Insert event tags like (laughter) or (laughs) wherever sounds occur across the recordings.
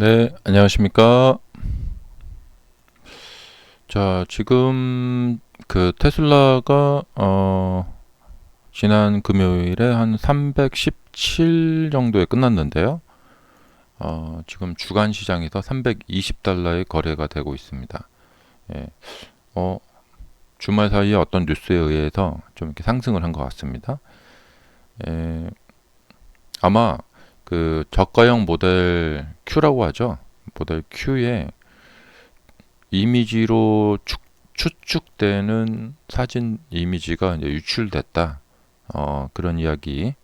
네, 안녕하십니까. 자, 지금 그 테슬라가 어 지난 금요일에 한 317 정도에 끝났는데요. 어, 지금 주간 시장에서 320달러의 거래가 되고 있습니다. 예. 어, 주말 사이에 어떤 뉴스에 의해서 좀 이렇게 상승을 한 것 같습니다. 예. 아마 그 저가형 모델 Q라고 하죠. 모델 Q에 이미지로 축, 추측되는 사진 이미지가 이제 유출됐다. 어, 그런 이야기.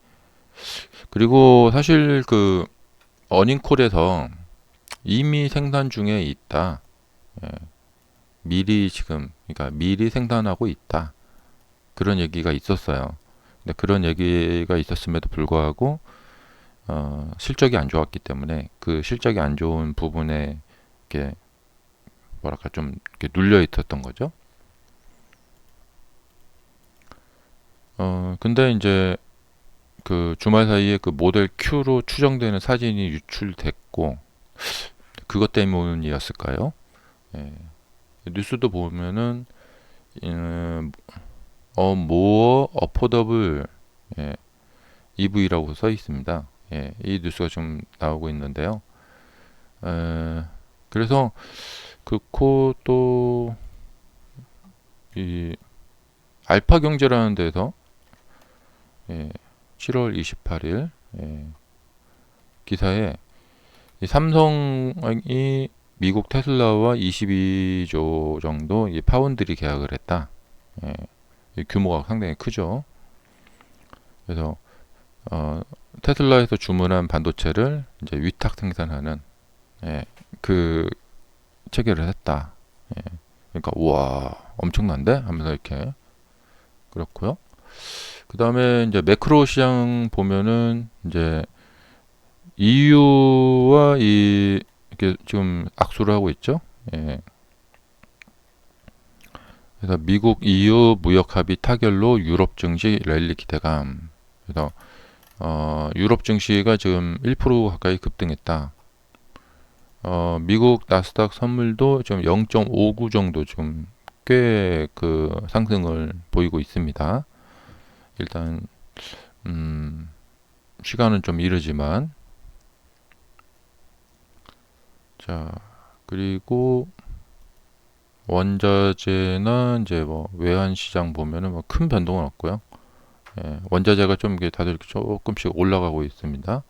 그리고 사실 그 어닝콜에서 이미 생산 중에 있다. 예. 미리 지금, 그러니까 미리 생산하고 있다. 그런 얘기가 있었어요. 근데 그런 얘기가 있었음에도 불구하고 어, 실적이 안 좋았기 때문에 그 실적이 안 좋은 부분에 이렇게 뭐랄까 좀 이렇게 눌려 있었던 거죠. 어, 근데 이제 그 주말 사이에 그 모델 Q로 추정되는 사진이 유출됐고 그것 때문이었을까요? 예. 뉴스도 보면은 음, 어 모어 어포더블 예, EV라고 써 있습니다. 예, 이 뉴스가 좀 나오고 있는데요. 에, 그래서 그 코 또 이 알파 경제라는 데서 예, 7월 28일 예, 기사에 이 삼성이 미국 테슬라와 22조 정도 이 파운드리 계약을 했다. 예, 규모가 상당히 크죠. 그래서 어, 테슬라에서 주문한 반도체를 이제 위탁 생산하는 예, 그 체결을 했다. 예, 그러니까 우와 엄청난데 하면서 이렇게 그렇고요. 그 다음에 이제 매크로 시장 보면은 이제 EU와 이 이렇게 지금 악수를 하고 있죠. 예. 그래서 미국 EU 무역 합의 타결로 유럽 증시 랠리 기대감. 그래서 어, 유럽 증시가 지금 1% 가까이 급등했다. 어, 미국 나스닥 선물도 지금 0.59 정도 지금 꽤 그 상승을 보이고 있습니다. 일단 음, 시간은 좀 이르지만 자 그리고 원자재나 이제 뭐 외환 시장 보면은 뭐 큰 변동은 없고요. 예, 원자재가 좀 이게 다들 조금씩 올라가고 있습니다.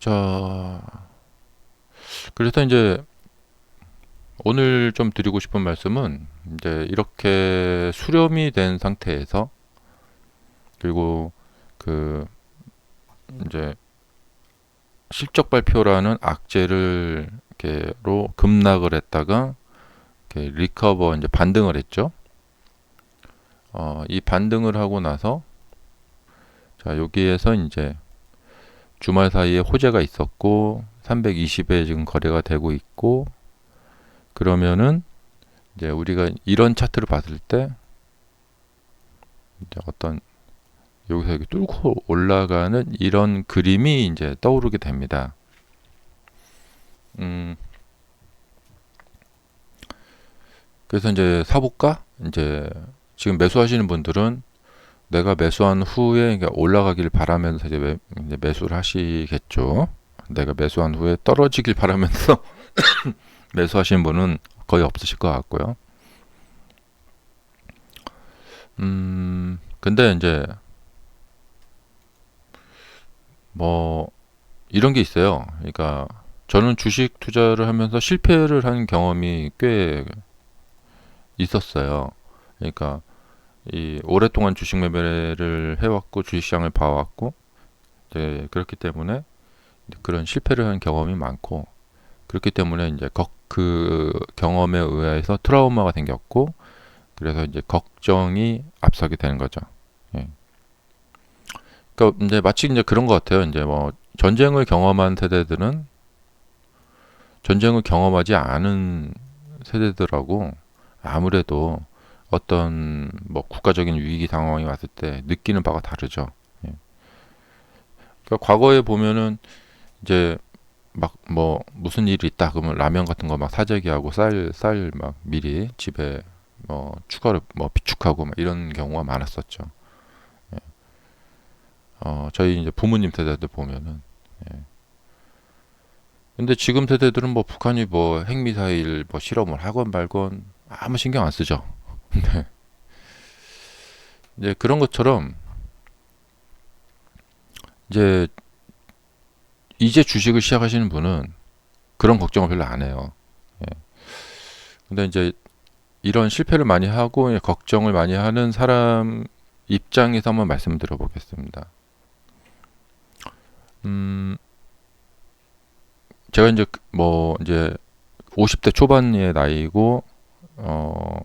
자, 그래서 이제 오늘 좀 드리고 싶은 말씀은 이제 이렇게 수렴이 된 상태에서 그리고 그 이제 실적 발표라는 악재를 이렇게로 급락을 했다가 이렇게 리커버 이제 반등을 했죠. 어, 이 반등을 하고 나서 자 여기에서 이제 주말 사이에 호재가 있었고 320에 지금 거래가 되고 있고 그러면은 이제 우리가 이런 차트를 봤을 때 이제 어떤 여기서 이렇게 뚫고 올라가는 이런 그림이 이제 떠오르게 됩니다. 음, 그래서 이제 사볼까? 이제 지금 매수하시는 분들은 내가 매수한 후에 올라가길 바라면서 이제, 매, 매수를 하시겠죠. 내가 매수한 후에 떨어지길 바라면서 (coughs) 매수하시는 분은 거의 없으실 것 같고요. 음, 근데 이제 뭐 이런 게 있어요. 그러니까 저는 주식 투자를 하면서 실패를 한 경험이 꽤 있었어요. 그러니까 이 오랫동안 주식 매매를 해왔고 주식시장을 봐왔고 이제 그렇기 때문에 그런 실패를 한 경험이 많고 그렇기 때문에 이제 그 경험에 의해서 트라우마가 생겼고 그래서 이제 걱정이 앞서게 되는 거죠. 예. 그러니까 이제 마치 이제 그런 것 같아요. 이제 뭐 전쟁을 경험한 세대들은 전쟁을 경험하지 않은 세대들하고 아무래도 어떤 뭐 국가적인 위기 상황이 왔을 때 느끼는 바가 다르죠. 예. 그러니까 과거에 보면은 이제 막 뭐 무슨 일이 있다 그러면 라면 같은 거 막 사재기 하고 쌀 쌀 막 미리 집에 뭐 추가로 뭐 비축하고 막 이런 경우가 많았었죠. 예. 어 저희 이제 부모님 세대들 보면은 예. 근데 지금 세대들은 뭐 북한이 뭐 핵미사일 뭐 실험을 하건 말건 아무 신경 안 쓰죠. (laughs) 네. 이제 그런 것처럼 이제 이제 주식을 시작하시는 분은 그런 걱정을 별로 안 해요. 예. 근데 이제 이런 실패를 많이 하고 걱정을 많이 하는 사람 입장에서 한번 말씀을 드려보겠습니다. 음, 제가 이제 그- 뭐 이제 50대 초반의 나이고 어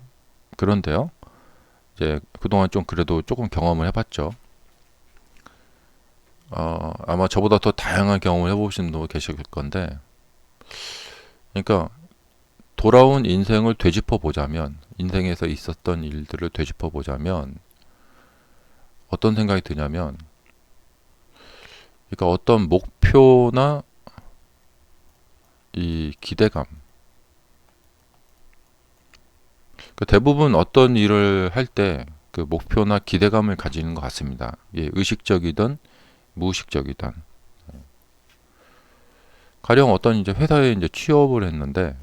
그런데요. 이제 그동안 좀 그래도 조금 경험을 해봤죠. 어, 아마 저보다 더 다양한 경험을 해보신 분도 계실 건데, 그러니까 돌아온 인생을 되짚어 보자면, 인생에서 있었던 일들을 되짚어 보자면, 어떤 생각이 드냐면, 그러니까 어떤 목표나 이 기대감, 그 대부분 어떤 일을 할 때 그 목표나 기대감을 가지는 것 같습니다. 예, 의식적이든 무의식적이든. 가령 어떤 이제 회사에 이제 취업을 했는데,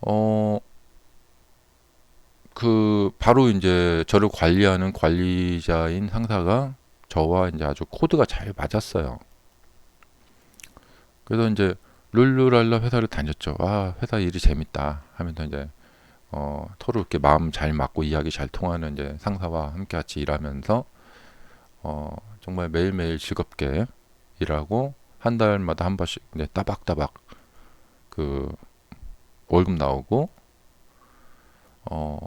어, 그, 바로 이제 저를 관리하는 관리자인 상사가 저와 이제 아주 코드가 잘 맞았어요. 그래서 이제 룰루랄라 회사를 다녔죠. 아, 회사 일이 재밌다 하면서 이제 어, 서로 이렇게 마음 잘 맞고 이야기 잘 통하는 이제 상사와 함께 같이 일하면서 어, 정말 매일매일 즐겁게 일하고 한 달마다 한 번씩 네, 따박따박 그 월급 나오고 어,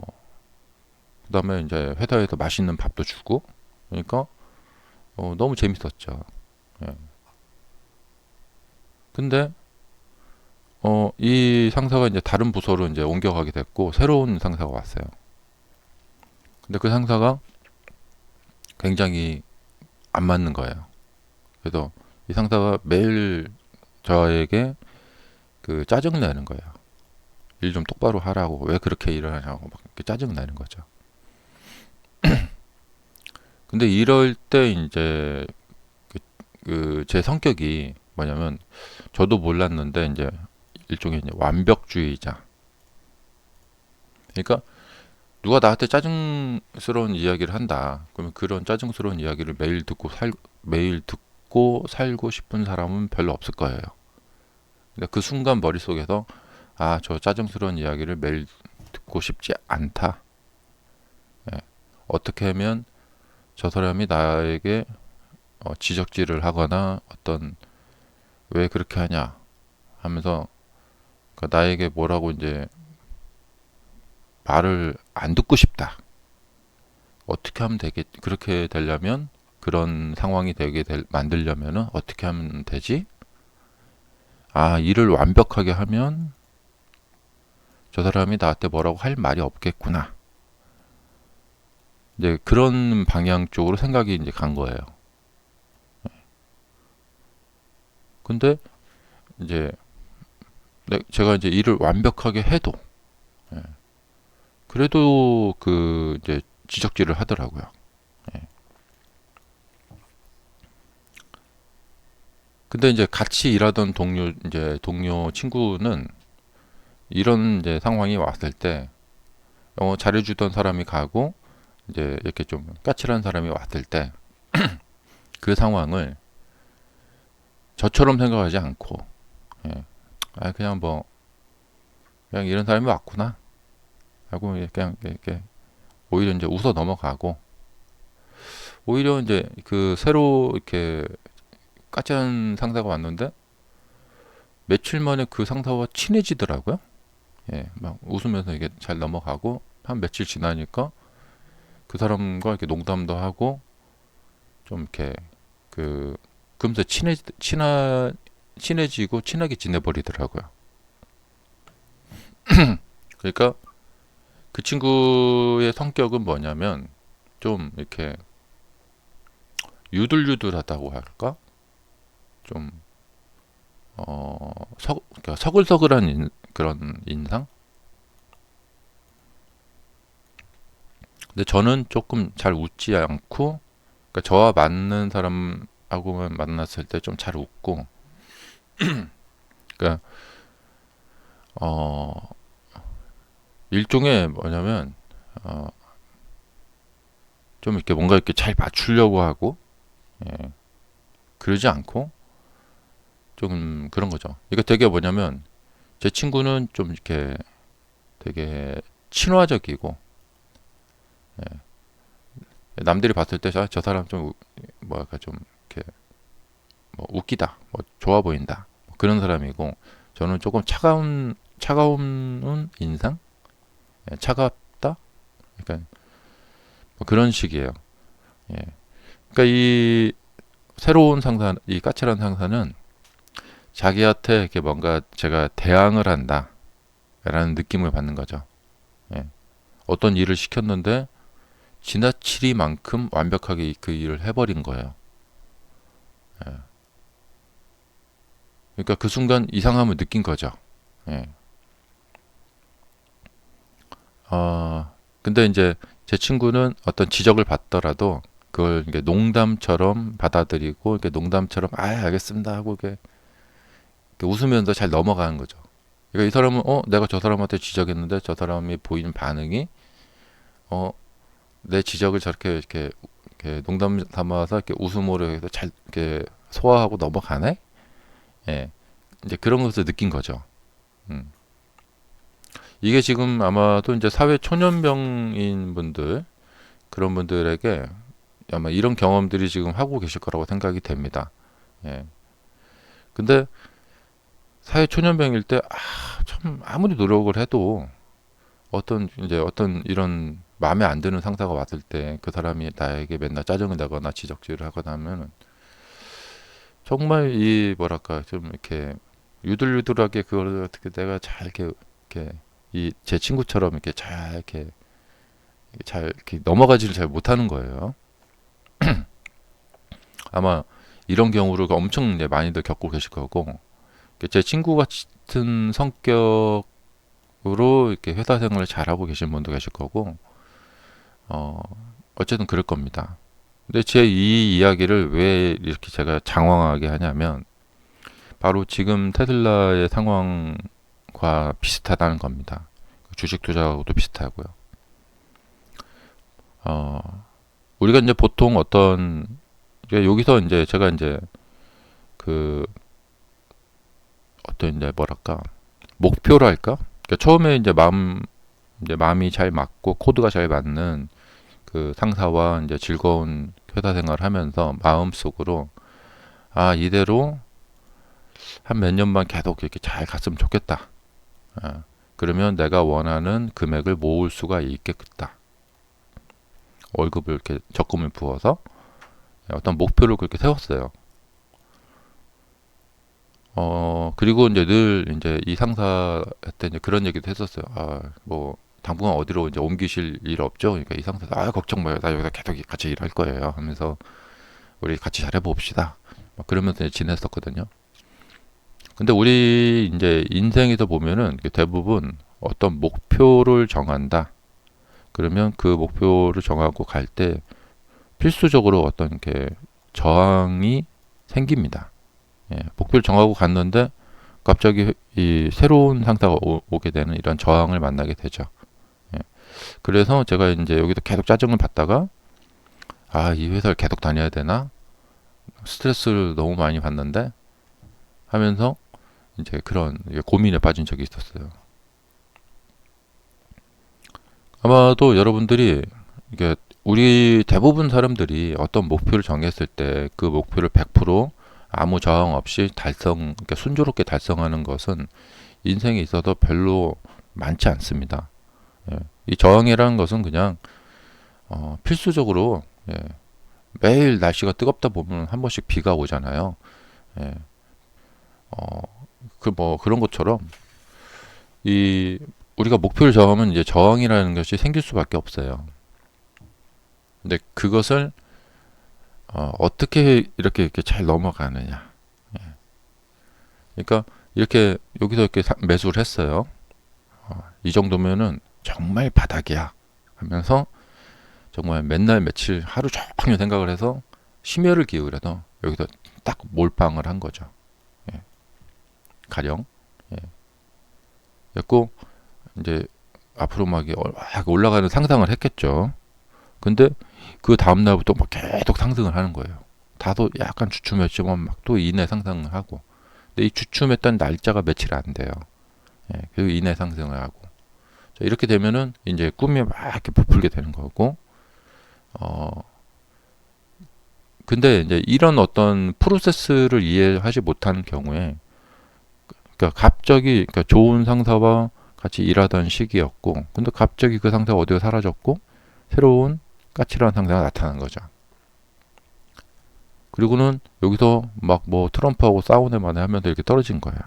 그다음에 이제 회사에서 맛있는 밥도 주고 그러니까 어, 너무 재밌었죠. 예. 근데 어, 이 상사가 이제 다른 부서로 이제 옮겨가게 됐고 새로운 상사가 왔어요. 근데 그 상사가 굉장히 안 맞는 거예요. 그래서 이 상사가 매일 저에게 그 짜증 내는 거예요. 일 좀 똑바로 하라고 왜 그렇게 일을 하냐고 막 이렇게 짜증 내는 거죠. (clears throat) 근데 이럴 때 이제 그제 성격이 뭐냐면 저도 몰랐는데 이제 일종의 완벽주의자. 그러니까 누가 나한테 짜증스러운 이야기를 한다. 그러면 그런 짜증스러운 이야기를 매일 듣고 살 매일 듣고 살고 싶은 사람은 별로 없을 거예요. 근데 그 순간 머릿속에서 아, 저 짜증스러운 이야기를 매일 듣고 싶지 않다. 예. 어떻게 하면 저 사람이 나에게 어, 지적질을 하거나 어떤 왜 그렇게 하냐 하면서 그 나에게 뭐라고 이제 말을 안 듣고 싶다. 어떻게 하면 되겠, 그렇게 되려면, 그런 상황이 되게 될, 만들려면은 어떻게 하면 되지? 아, 일을 완벽하게 하면 저 사람이 나한테 뭐라고 할 말이 없겠구나. 이제 그런 방향 쪽으로 생각이 이제 간 거예요. 근데 이제 네, 제가 이제 일을 완벽하게 해도 예. 그래도 그 이제 지적질을 하더라고요. 예. 근데 이제 같이 일하던 동료 이제 동료 친구는 이런 이제 상황이 왔을 때 어, 잘해주던 사람이 가고 이제 이렇게 좀 까칠한 사람이 왔을 때 (clears throat) 그 상황을 저처럼 생각하지 않고 예. 아 그냥 뭐 그냥 이런 사람이 왔구나 하고 그냥 이렇게 오히려 이제 웃어 넘어가고 오히려 이제 그 새로 이렇게 까칠한 상사가 왔는데 며칠 만에 그 상사와 친해지더라고요. 예, 막 웃으면서 이게 잘 넘어가고 한 며칠 지나니까 그 사람과 이렇게 농담도 하고 좀 이렇게 그 금세 친해 친하 친해지고 친하게 지내버리더라고요. (clears throat) 그러니까 그 친구의 성격은 뭐냐면 좀 이렇게 유들유들하다고 할까? 좀 어, 서, 그러니까 서글서글한 인, 그런 인상? 근데 저는 조금 잘 웃지 않고, 그러니까 저와 맞는 사람하고만 만났을 때 좀 잘 웃고, 그러니까 어 일종의 뭐냐면 어, 좀 이렇게 뭔가 이렇게 잘 맞추려고 하고, 예, 그러지 않고 좀 그런 거죠. 이거 되게 뭐냐면 제 친구는 좀 이렇게 되게 친화적이고 예. 남들이 봤을 때 저 사람 좀 우- 뭐랄까 좀 뭐 웃기다, 뭐 좋아 보인다 뭐 그런 사람이고 저는 조금 차가운 차가운 인상, 예, 차갑다, 그러니까 뭐 그런 식이에요. 예. 그러니까 이 새로운 상사, 이 까칠한 상사는 자기한테 이렇게 뭔가 제가 대항을 한다라는 느낌을 받는 거죠. 예. 어떤 일을 시켰는데 지나치리만큼 완벽하게 그 일을 해버린 거예요. 예. 그러니까 그 순간 이상함을 느낀 거죠. 예. 어, 근데 이제 제 친구는 어떤 지적을 받더라도 그걸 이게 농담처럼 받아들이고 이렇게 농담처럼 아 알겠습니다 하고 이렇게 웃으면서 잘 넘어가는 거죠. 그러니까 이 사람은 어 내가 저 사람한테 지적했는데 저 사람이 보이는 반응이 어 내 지적을 저렇게 이렇게 이렇게 농담 삼아서 이렇게 웃음으로 해서 잘 이렇게 소화하고 넘어가네. 예, 이제 그런 것을 느낀 거죠. 음. 이게 지금 아마도 이제 사회 초년병인 분들 그런 분들에게 아마 이런 경험들이 지금 하고 계실 거라고 생각이 됩니다. 예. 근데 사회 초년병일 때, 아, 참, 아무리 노력을 해도 어떤, 이제 어떤 이런 마음에 안 드는 상사가 왔을 때 그 사람이 나에게 맨날 짜증을 내거나 지적질을 하거나 하면 정말 이, 뭐랄까, 좀 이렇게 유들유들하게 그걸 어떻게 내가 잘 이렇게, 이렇게 이 제 친구처럼 이렇게 잘 이렇게 잘 이렇게 넘어가지를 잘 못하는 거예요. (clears throat) 아마 이런 경우를 엄청 이제 많이들 겪고 계실 거고 제 친구 같은 성격으로 이렇게 회사 생활을 잘 하고 계신 분도 계실 거고 어 어쨌든 그럴 겁니다. 근데 제 이 이야기를 왜 이렇게 제가 장황하게 하냐면 바로 지금 테슬라의 상황과 비슷하다는 겁니다. 주식 투자하고도 비슷하고요. 어, 우리가 이제 보통 어떤 이제 여기서 이제 제가 이제 그 어떤 이제 뭐랄까 목표랄까? 그러니까 처음에 이제 마음 이제 마음이 잘 맞고 코드가 잘 맞는 그 상사와 이제 즐거운 회사 생활을 하면서 마음속으로 아 이대로 한 몇 년만 계속 이렇게 잘 갔으면 좋겠다. 아, 그러면 내가 원하는 금액을 모을 수가 있겠다. 월급을 이렇게 적금을 부어서 어떤 목표를 그렇게 세웠어요. 어, 그리고 이제 늘 이제 이 상사한테 이제 그런 얘기도 했었어요. 아, 뭐, 당분간 어디로 이제 옮기실 일 없죠? 그러니까 이 상사, 아, 걱정 마요. 나 여기서 계속 같이 일할 거예요. 하면서 우리 같이 잘해 봅시다. 막 그러면서 이제 지냈었거든요. 근데 우리 이제 인생에서 보면은 대부분 어떤 목표를 정한다. 그러면 그 목표를 정하고 갈 때 필수적으로 어떤 이렇게 저항이 생깁니다. 예, 목표를 정하고 갔는데 갑자기 이 새로운 상사가 오, 게 되는 이런 저항을 만나게 되죠. 예, 그래서 제가 이제 여기서 계속 짜증을 받다가 아, 이 회사를 계속 다녀야 되나? 스트레스를 너무 많이 받는데 하면서 이제 그런 고민에 빠진 적이 있었어요. 아마도 여러분들이 이게 우리 대부분 사람들이 어떤 목표를 정했을 때 그 목표를 100% 아무 저항 없이 달성, 그러니까 순조롭게 달성하는 것은 인생에 있어서 별로 많지 않습니다. 예. 이 저항이라는 것은 그냥 어, 필수적으로 예. 매일 날씨가 뜨겁다 보면 한 번씩 비가 오잖아요. 예. 어, 그 뭐 그런 것처럼 이 우리가 목표를 정하면 이제 저항이라는 것이 생길 수밖에 없어요. 근데 그것을 어, 떻게 이렇게 이렇게 잘 넘어가느냐. 예. 그러니까 이렇게 여기서 이렇게 사- 매수를 했어요. 어, 이 정도면은 정말 바닥이야 하면서 정말 맨날 며칠 하루 종일 생각을 해서 심혈을 기울여서 여기서 딱 몰빵을 한 거죠. 예. 가령 예. 그랬고 이제 앞으로 막 올라가는 상상을 했겠죠. 근데 그 다음 날부터 막 계속 상승을 하는 거예요. 다소 약간 주춤했지만 막 또 이내 상승을 하고. 근데 이 주춤했던 날짜가 며칠 안 돼요. 예, 그리고 이내 상승을 하고. 자, 이렇게 되면은 이제 꿈이 막 이렇게 부풀게 되는 거고. 어, 근데 이제 이런 어떤 프로세스를 이해하지 못하는 경우에, 그러니까 갑자기 그러니까 좋은 상사와 같이 일하던 시기였고, 근데 갑자기 그 상사가 어디가 사라졌고, 새로운 까칠한 상사가 나타난 거죠. 그리고는 여기서 막 뭐 트럼프하고 싸우네 마네 하면서 이렇게 떨어진 거예요.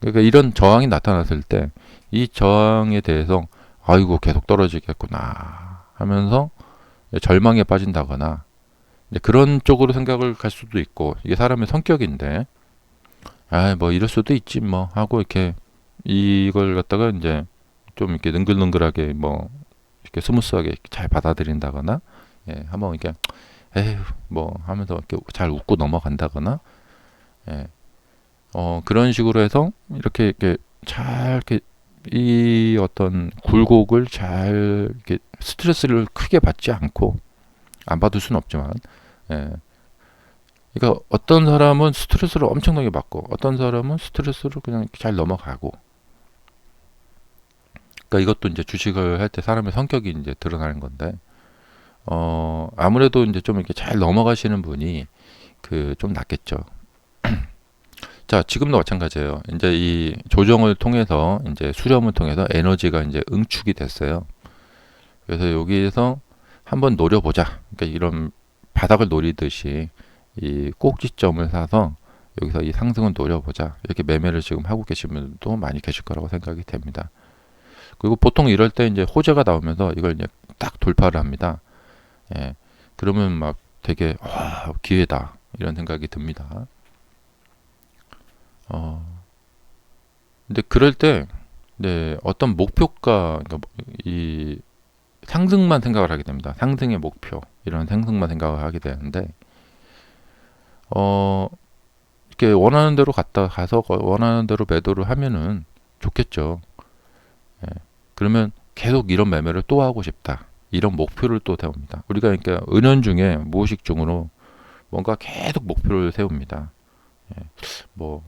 그러니까 이런 저항이 나타났을 때 이 저항에 대해서 아이고 계속 떨어지겠구나 하면서 절망에 빠진다거나 그런 쪽으로 생각을 갈 수도 있고 이게 사람의 성격인데 아 뭐 이럴 수도 있지 뭐 하고 이렇게 이걸 갖다가 이제 좀 이렇게 능글능글하게 뭐 이렇게 스무스하게 잘 받아들인다거나 예 한번 이렇게 에휴 뭐 하면서 이렇게 잘 웃고 넘어간다거나 예. 어 그런 식으로 해서 이렇게 이렇게 잘 이렇게 이 어떤 굴곡을 잘 이렇게 스트레스를 크게 받지 않고 안 받을 수는 없지만 예. 그러니까 어떤 사람은 스트레스를 엄청나게 받고 어떤 사람은 스트레스를 그냥 잘 넘어가고 그러니까 이것도 이제 주식을 할 때 사람의 성격이 이제 드러나는 건데 어 아무래도 이제 좀 이렇게 잘 넘어가시는 분이 그 좀 낫겠죠. (clears throat) 자, 지금도 마찬가지예요. 이제 이 조정을 통해서 이제 수렴을 통해서 에너지가 이제 응축이 됐어요. 그래서 여기에서 한번 노려보자. 그러니까 이런 바닥을 노리듯이 이 꼭지점을 사서 여기서 이 상승을 노려보자. 이렇게 매매를 지금 하고 계신 분들도 많이 계실 거라고 생각이 됩니다. 그리고 보통 이럴 때 이제 호재가 나오면서 이걸 이제 딱 돌파를 합니다. 예. 그러면 막 되게 와, 기회다. 이런 생각이 듭니다. 어. 근데 그럴 때 네, 어떤 목표가 그러니까 이 상승만 생각을 하게 됩니다. 상승의 목표 이런 상승만 생각을 하게 되는데 어 이렇게 원하는 대로 갔다 가서 원하는 대로 매도를 하면은 좋겠죠. 예. 그러면 계속 이런 매매를 또 하고 싶다. 이런 목표를 또 세웁니다. 우리가 그러니까 은연 중에 무의식 중으로 뭔가 계속 목표를 세웁니다. 예. 뭐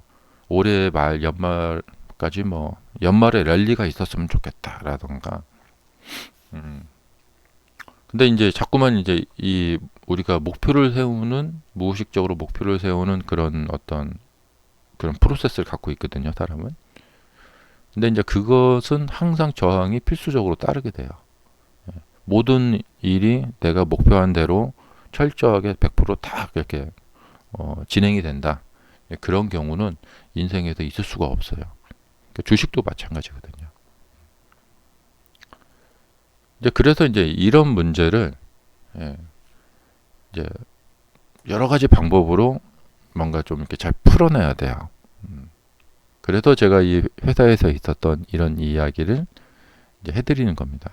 올해 말 연말까지 뭐 연말에 랠리가 있었으면 좋겠다라던가. 음. 근데 이제 자꾸만 이제 이 우리가 목표를 세우는 무의식적으로 목표를 세우는 그런 어떤 그런 프로세스를 갖고 있거든요, 사람은. 근데 이제 그것은 항상 저항이 필수적으로 따르게 돼요. 예. 모든 일이 내가 목표한 대로 철저하게 100%딱 이렇게 어, 진행이 된다. 예, 그런 경우는 인생에서 있을 수가 없어요. 그러니까 주식도 마찬가지거든요. 이제 그래서 이제 이런 문제를 예, 이제 여러 가지 방법으로 뭔가 좀 이렇게 잘 풀어내야 돼요. 음. 그래서 제가 이 회사에서 있었던 이런 이야기를 이제 해드리는 겁니다.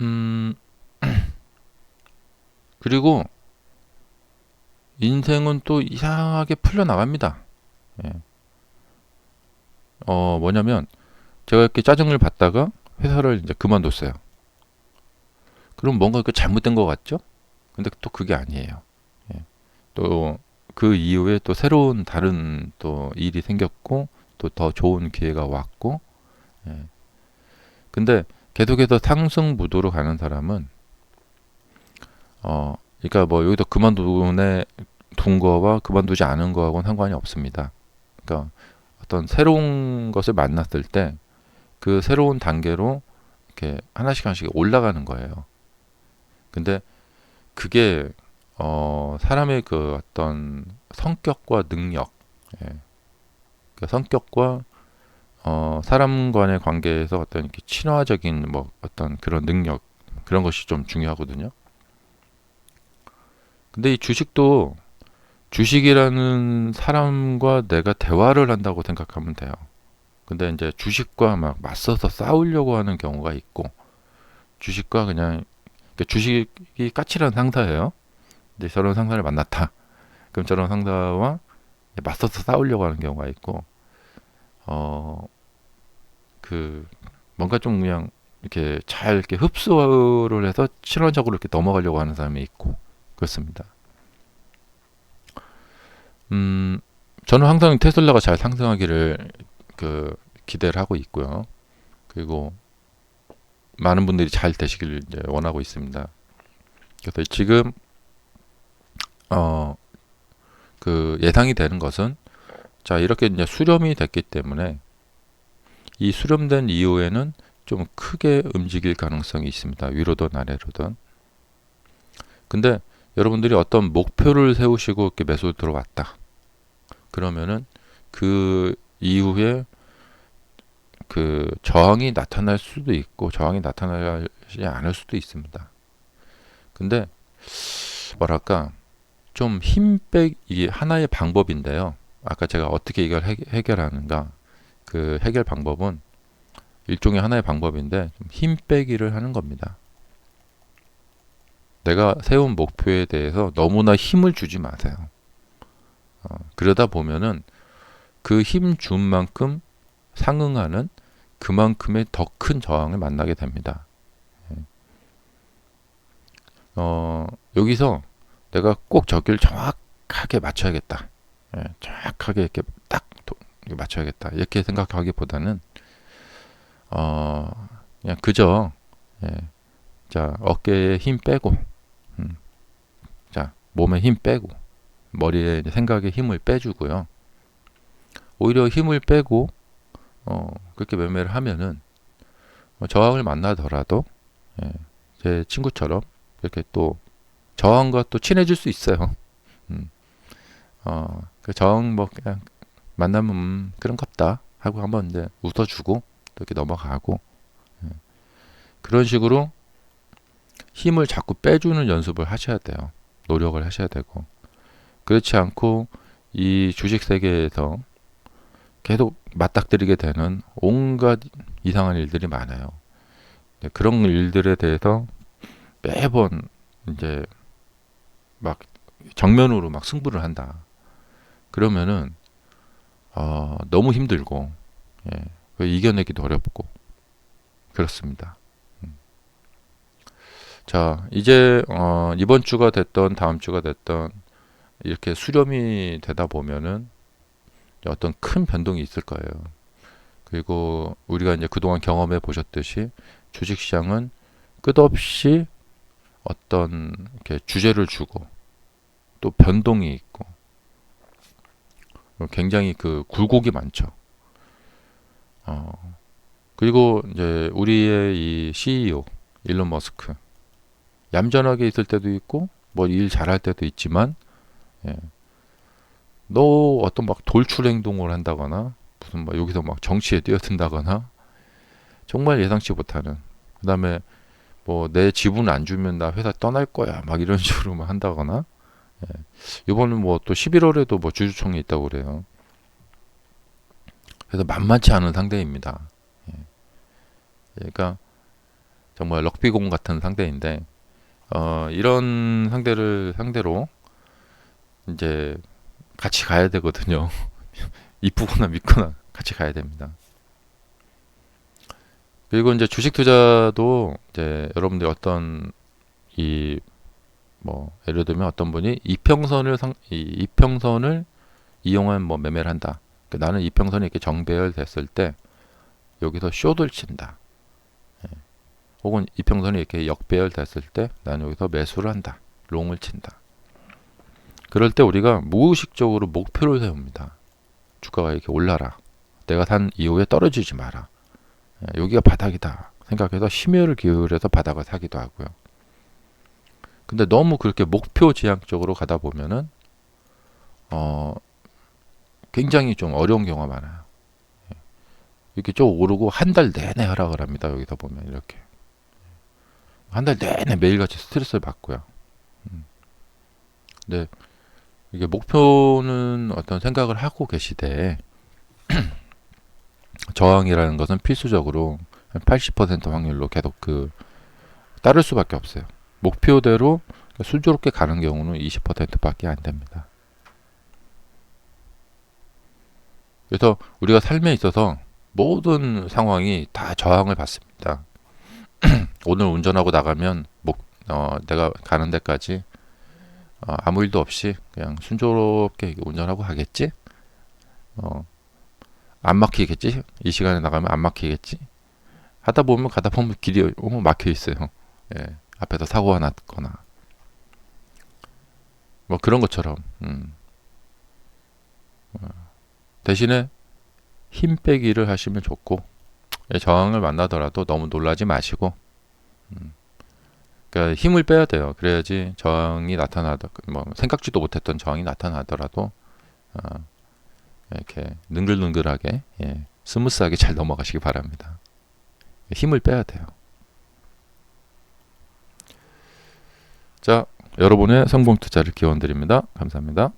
음, (clears throat) 그리고 인생은 또 이상하게 풀려나갑니다. 예. 어, 뭐냐면, 제가 이렇게 짜증을 받다가 회사를 이제 그만뒀어요. 그럼 뭔가 그 잘못된 것 같죠? 근데 또 그게 아니에요. 예. 또그 이후에 또 새로운 다른 또 일이 생겼고, 또 더 좋은 기회가 왔고, 예. 근데 계속해서 상승 무도로 가는 사람은, 어, 그러니까 뭐 여기서 그만두네 둔 거와 그만두지 않은 거하고는 상관이 없습니다. 그러니까 어떤 새로운 것을 만났을 때 그 새로운 단계로 이렇게 하나씩 하나씩 올라가는 거예요. 근데 그게 어 사람의 그 어떤 성격과 능력, 예. 그 성격과 어 사람 간의 관계에서 어떤 이렇게 친화적인 뭐 어떤 그런 능력 그런 것이 좀 중요하거든요. 근데 이 주식도 주식이라는 사람과 내가 대화를 한다고 생각하면 돼요. 근데 이제 주식과 막 맞서서 싸우려고 하는 경우가 있고 주식과 그냥 주식이 까칠한 상사예요. 근데 저런 상사를 만났다. 그럼 저런 상사와 맞서서 싸우려고 하는 경우가 있고 어 그 뭔가 좀 그냥 이렇게 잘 이렇게 흡수를 해서 실험적으로 이렇게 넘어가려고 하는 사람이 있고 그렇습니다. 음, 저는 항상 테슬라가 잘 상승하기를 그 기대를 하고 있고요. 그리고 많은 분들이 잘 되시길 이제 원하고 있습니다. 그래서 지금 어 그 예상이 되는 것은 자 이렇게 이제 수렴이 됐기 때문에 이 수렴된 이후에는 좀 크게 움직일 가능성이 있습니다. 위로든 아래로든. 근데 여러분들이 어떤 목표를 세우시고 이렇게 매수 들어왔다. 그러면은 그 이후에 그 저항이 나타날 수도 있고 저항이 나타나지 않을 수도 있습니다. 근데 뭐랄까 좀 힘빼 이게 하나의 방법인데요. 아까 제가 어떻게 이걸 해, 결하는가 그 해결 방법은 일종의 하나의 방법인데 힘 빼기를 하는 겁니다. 내가 세운 목표에 대해서 너무나 힘을 주지 마세요. 어, 그러다 보면은 그 힘 준 만큼 상응하는 그만큼의 더 큰 저항을 만나게 됩니다. 예. 어, 여기서 내가 꼭 저길 정확하게 맞춰야겠다. 예, 정확하게 이렇게 딱 맞춰야겠다. 이렇게 생각하기보다는 어, 그냥 그저 예, 자 어깨에 힘 빼고, 음, 자 몸에 힘 빼고, 머리에 생각에 힘을 빼주고요. 오히려 힘을 빼고 어, 그렇게 매매를 하면은 뭐 저항을 만나더라도 예, 제 친구처럼 이렇게 또 저항과 또 친해질 수 있어요. (laughs) 음, 어, 그 저항 뭐 그냥 만나면 음, 그런 겁다 하고 한번 이제 웃어주고 또 이렇게 넘어가고 예. 그런 식으로 힘을 자꾸 빼주는 연습을 하셔야 돼요. 노력을 하셔야 되고 그렇지 않고 이 주식 세계에서 계속 맞닥뜨리게 되는 온갖 이상한 일들이 많아요. 그런 일들에 대해서 매번 이제 막 정면으로 막 승부를 한다. 그러면은 어, 너무 힘들고 예, 이겨내기도 어렵고 그렇습니다. 음. 자 이제 어, 이번 주가 됐던 다음 주가 됐던 이렇게 수렴이 되다 보면은 어떤 큰 변동이 있을 거예요. 그리고 우리가 이제 그동안 경험해 보셨듯이 주식시장은 끝없이 어떤 이렇게 주제를 주고 또 변동이 있고 굉장히 그 굴곡이 많죠. 어, 그리고 이제 우리의 이 CEO 일론 머스크 얌전하게 있을 때도 있고 뭐 일 잘할 때도 있지만 예. 너 어떤 막 돌출 행동을 한다거나 무슨 막 여기서 막 정치에 뛰어든다거나 정말 예상치 못하는 그 다음에 뭐 내 지분 안 주면 나 회사 떠날 거야 막 이런 (laughs) 식으로 막 한다거나 예. 이번은 뭐또 11월에도 뭐 주주총회 있다고 그래요. 그래서 만만치 않은 상대입니다. 예. 그러니까 정말 럭비공 같은 상대인데 어, 이런 상대를 상대로 이제 같이 가야 되거든요. (laughs) 이쁘거나 믿거나 같이 가야 됩니다. 그리고 이제 주식 투자도 이제 여러분들 어떤 이 뭐 예를 들면 어떤 분이 이평선을 상, 이 이평선을 이용한 뭐 매매를 한다. 그러니까 나는 이평선이 이렇게 정배열 됐을 때 여기서 쇼를 친다. 예. 혹은 이평선이 이렇게 역배열 됐을 때 나는 여기서 매수를 한다. 롱을 친다. 그럴 때 우리가 무의식적으로 목표를 세웁니다. 주가가 이렇게 올라라. 내가 산 이후에 떨어지지 마라. 예, 여기가 바닥이다. 생각해서 심혈을 기울여서 바닥을 사기도 하고요. 근데 너무 그렇게 목표 지향적으로 가다 보면은 어 굉장히 좀 어려운 경우가 많아요. 예. 이렇게 쭉 오르고 한 달 내내 하락을 합니다. 여기서 보면 이렇게 한 달 내내 매일같이 스트레스를 받고요. 음. 근데 이게 목표는 어떤 생각을 하고 계시되 (clears throat) 저항이라는 것은 필수적으로 한80% 확률로 계속 그 따를 수밖에 없어요. 목표대로 순조롭게 가는 경우는 20%밖에 안 됩니다. 그래서 우리가 삶에 있어서 모든 상황이 다 저항을 받습니다. (clears throat) 오늘 운전하고 나가면 목, 어, 내가 가는 데까지 어, 아무 일도 없이 그냥 순조롭게 운전하고 가겠지? 어, 안 막히겠지? 이 시간에 나가면 안 막히겠지? 하다 보면 가다 보면 길이 어, 막혀 있어요. 예, 앞에서 사고가 났거나 뭐 그런 것처럼 음. 어, 대신에 힘 빼기를 하시면 좋고 예, 저항을 만나더라도 너무 놀라지 마시고 음. 그러니까 힘을 빼야 돼요. 그래야지 저항이 나타나더 뭐 생각지도 못했던 저항이 나타나더라도 어, 이렇게 능글능글하게 예, 스무스하게 잘 넘어가시기 바랍니다. 힘을 빼야 돼요. 자, 여러분의 성공 투자를 기원 드립니다. 감사합니다.